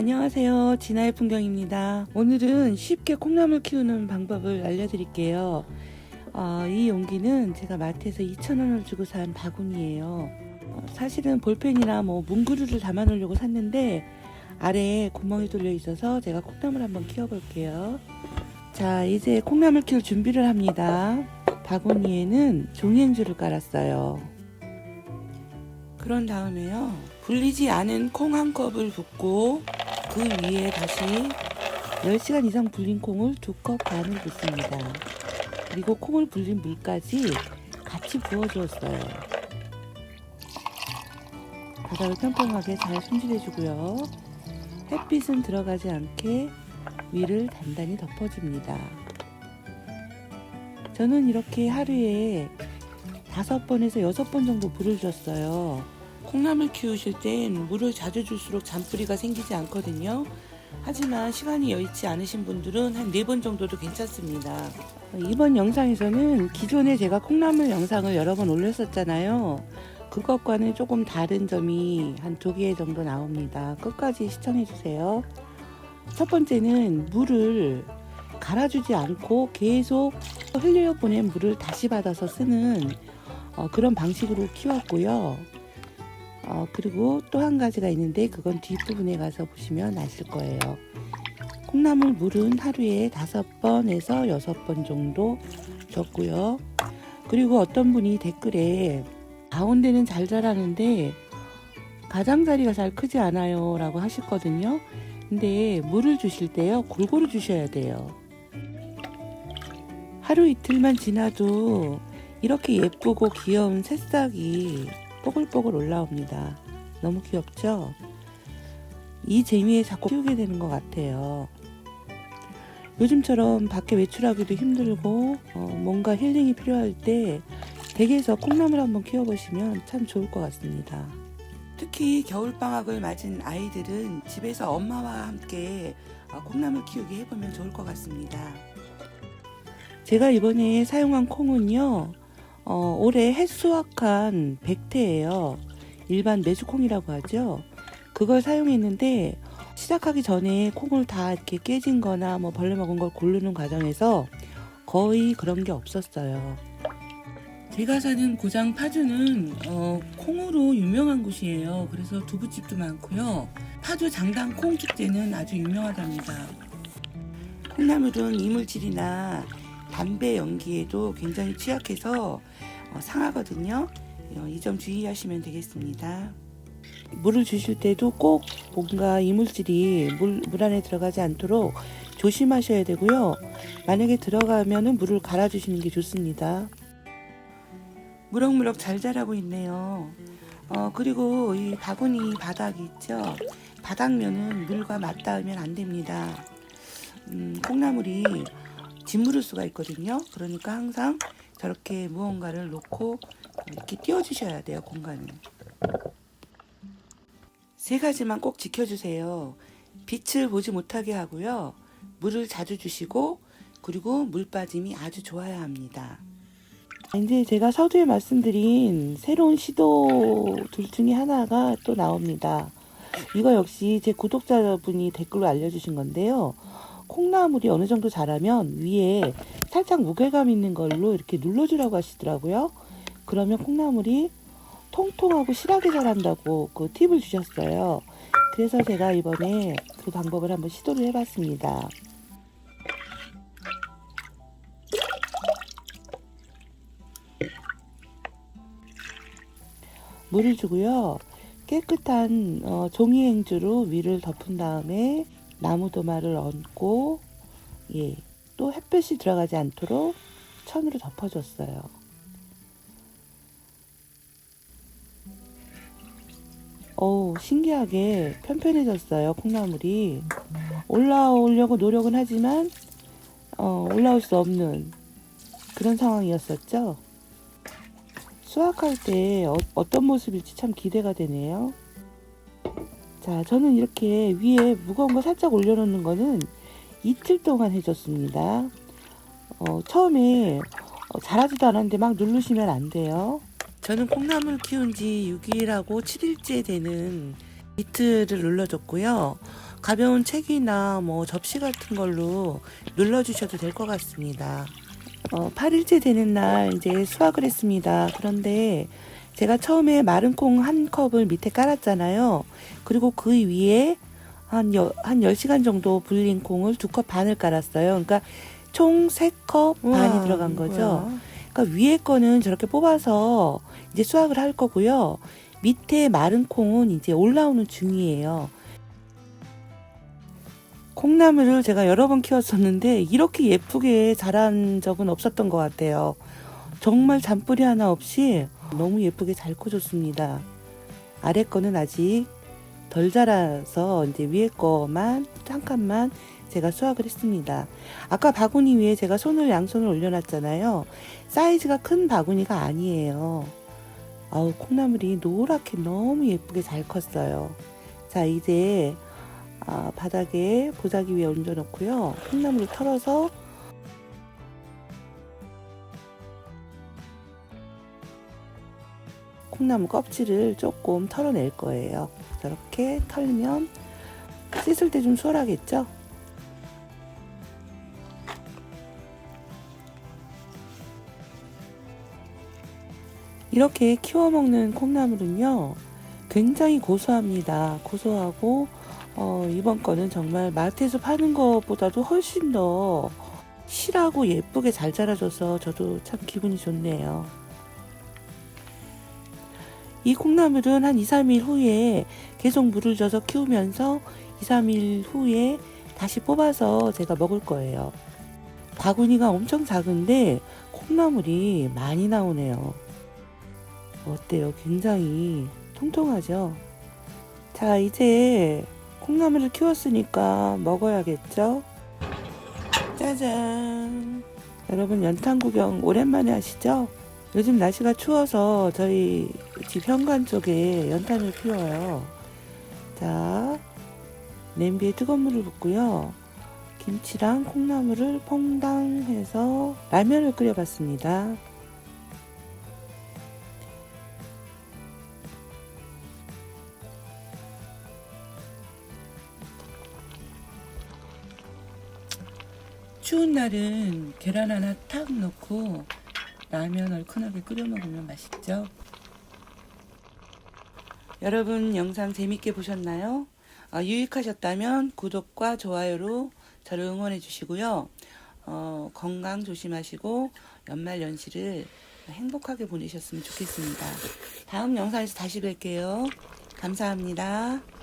안녕하세요. 진아의 풍경입니다. 오늘은 쉽게 콩나물 키우는 방법을 알려드릴게요. 어, 이 용기는 제가 마트에서 2,000원을 주고 산 바구니예요. 어, 사실은 볼펜이나 뭐 문구류를 담아 놓으려고 샀는데 아래에 구멍이 뚫려 있어서 제가 콩나물 한번 키워볼게요. 자, 이제 콩나물 키울 준비를 합니다. 바구니에는 종이행주를 깔았어요. 그런 다음에요. 불리지 않은 콩 한 컵을 붓고 그 위에 다시 10시간 이상 불린 콩을 두컵 반을 붓습니다. 그리고 콩을 불린 물까지 같이 부어주었어요. 바닥을 평평하게 잘 손질해주고요. 햇빛은 들어가지 않게 위를 단단히 덮어줍니다. 저는 이렇게 하루에 다섯 번에서 여섯 번 정도 물을 줬어요. 콩나물 키우실 땐 물을 자주 줄수록 잔뿌리가 생기지 않거든요. 하지만 시간이 여의치 않으신 분들은 한 네 번 정도도 괜찮습니다. 이번 영상에서는 기존에 제가 콩나물 영상을 여러 번 올렸었잖아요. 그것과는 조금 다른 점이 한 두 개 정도 나옵니다. 끝까지 시청해주세요. 첫 번째는 물을 갈아주지 않고 계속 흘려보낸 물을 다시 받아서 쓰는 어, 그런 방식으로 키웠고요. 어, 그리고 또 한 가지가 있는데 그건 뒷부분에 가서 보시면 아실 거예요. 콩나물 물은 하루에 다섯 번에서 여섯 번 정도 줬고요. 그리고 어떤 분이 댓글에 가운데는 잘 자라는데 가장자리가 잘 크지 않아요 라고 하셨거든요. 근데 물을 주실 때요 골고루 주셔야 돼요. 하루 이틀만 지나도 이렇게 예쁘고 귀여운 새싹이 뽀글뽀글 올라옵니다. 너무 귀엽죠? 이 재미에 자꾸 키우게 되는 것 같아요. 요즘처럼 밖에 외출하기도 힘들고 어, 뭔가 힐링이 필요할 때 댁에서 콩나물 한번 키워보시면 참 좋을 것 같습니다. 특히 겨울방학을 맞은 아이들은 집에서 엄마와 함께 어, 콩나물 키우기 해보면 좋을 것 같습니다. 제가 이번에 사용한 콩은요, 어, 올해 햇수확한 백태예요. 일반 메주콩이라고 하죠. 그걸 사용했는데 시작하기 전에 콩을 다 이렇게 깨진 거나 뭐 벌레 먹은 걸 고르는 과정에서 거의 그런 게 없었어요. 제가 사는 고장 파주는 어, 콩으로 유명한 곳이에요. 그래서 두부집도 많고요. 파주 장당 콩 축제는 아주 유명하답니다. 콩나물은 이물질이나 담배 연기에도 굉장히 취약해서 어, 상하거든요. 어, 이점 주의하시면 되겠습니다. 물을 주실 때도 꼭 뭔가 이물질이 물, 물 안에 들어가지 않도록 조심하셔야 되고요. 만약에 들어가면은 물을 갈아주시는 게 좋습니다. 무럭무럭 잘 자라고 있네요. 어, 그리고 이 바구니 바닥이 있죠. 바닥면은 물과 맞닿으면 안 됩니다. 음, 콩나물이 짓무를 수가 있거든요. 그러니까 항상 저렇게 무언가를 놓고 이렇게 띄워주셔야 돼요, 공간을. 세 가지만 꼭 지켜주세요. 빛을 보지 못하게 하고요. 물을 자주 주시고, 그리고 물 빠짐이 아주 좋아야 합니다. 이제 제가 서두에 말씀드린 새로운 시도 둘 중에 하나가 또 나옵니다. 이거 역시 제 구독자분이 댓글로 알려주신 건데요. 콩나물이 어느 정도 자라면 위에 살짝 무게감 있는 걸로 이렇게 눌러주라고 하시더라고요. 그러면 콩나물이 통통하고 실하게 자란다고 그 팁을 주셨어요. 그래서 제가 이번에 그 방법을 한번 시도를 해봤습니다. 물을 주고요. 깨끗한 어, 종이 행주로 위를 덮은 다음에 나무 도마를 얹고 예, 또 햇볕이 들어가지 않도록 천으로 덮어줬어요. 오, 신기하게 편편해졌어요, 콩나물이. 올라오려고 노력은 하지만, 어, 올라올 수 없는 그런 상황이었었죠. 수확할 때 어, 떤 모습일지 참 기대가 되네요. 자, 저는 이렇게 위에 무거운 거 살짝 올려놓는 거는 이틀 동안 해줬습니다. 어, 처음에 어, 잘하지도 않았는데 막 누르시면 안 돼요. 저는 콩나물 키운 지 6일하고 7일째 되는 이틀을 눌러줬고요. 가벼운 책이나 뭐 접시 같은 걸로 눌러주셔도 될 것 같습니다. 어, 8일째 되는 날 이제 수확을 했습니다. 그런데 제가 처음에 마른 콩 한 컵을 밑에 깔았잖아요. 그리고 그 위에 한, 여, 한 10시간 정도 불린 콩을 두 컵 반을 깔았어요. 그러니까 총 3컵 반이 들어간 거죠. 그러니까 위에 거는 저렇게 뽑아서 이제 수확을 할 거고요. 밑에 마른 콩은 이제 올라오는 중이에요. 콩나물을 제가 여러 번 키웠었는데 이렇게 예쁘게 자란 적은 없었던 것 같아요. 정말 잔뿌리 하나 없이 너무 예쁘게 잘 커졌습니다. 아래 거는 아직 덜 자라서 이제 위에 거만 잠깐만 제가 수확을 했습니다. 아까 바구니 위에 제가 손을 양손을 올려놨잖아요. 사이즈가 큰 바구니가 아니에요. 아우 콩나물이 노랗게 너무 예쁘게 잘 컸어요. 자 이제 아, 바닥에 보자기 위에 얹어놓고요. 콩나물을 털어서 콩나물 껍질을 조금 털어낼 거예요. 저렇게 털면 씻을 때 좀 수월하겠죠? 이렇게 키워 먹는 콩나물은요, 굉장히 고소합니다. 고소하고, 어, 이번 거는 정말 마트에서 파는 것보다도 훨씬 더 실하고 예쁘게 잘 자라줘서 저도 참 기분이 좋네요. 이 콩나물은 한 2, 3일 후에 계속 물을 줘서 키우면서 2, 3일 후에 다시 뽑아서 제가 먹을 거예요. 바구니가 엄청 작은데 콩나물이 많이 나오네요. 어때요? 굉장히 통통하죠? 자, 이제 콩나물을 키웠으니까 먹어야겠죠? 짜잔! 여러분 연탄 구경 오랜만에 하시죠? 요즘 날씨가 추워서 저희 집 현관 쪽에 연탄을 피워요. 자, 냄비에 뜨거운 물을 붓고요. 김치랑 콩나물을 퐁당 해서 라면을 끓여봤습니다. 추운 날은 계란 하나 탁 넣고 라면 얼큰하게 끓여 먹으면 맛있죠. 여러분 영상 재밌게 보셨나요? 어, 유익하셨다면 구독과 좋아요로 저를 응원해 주시고요. 어, 건강 조심하시고 연말 연시를 행복하게 보내셨으면 좋겠습니다. 다음 영상에서 다시 뵐게요. 감사합니다.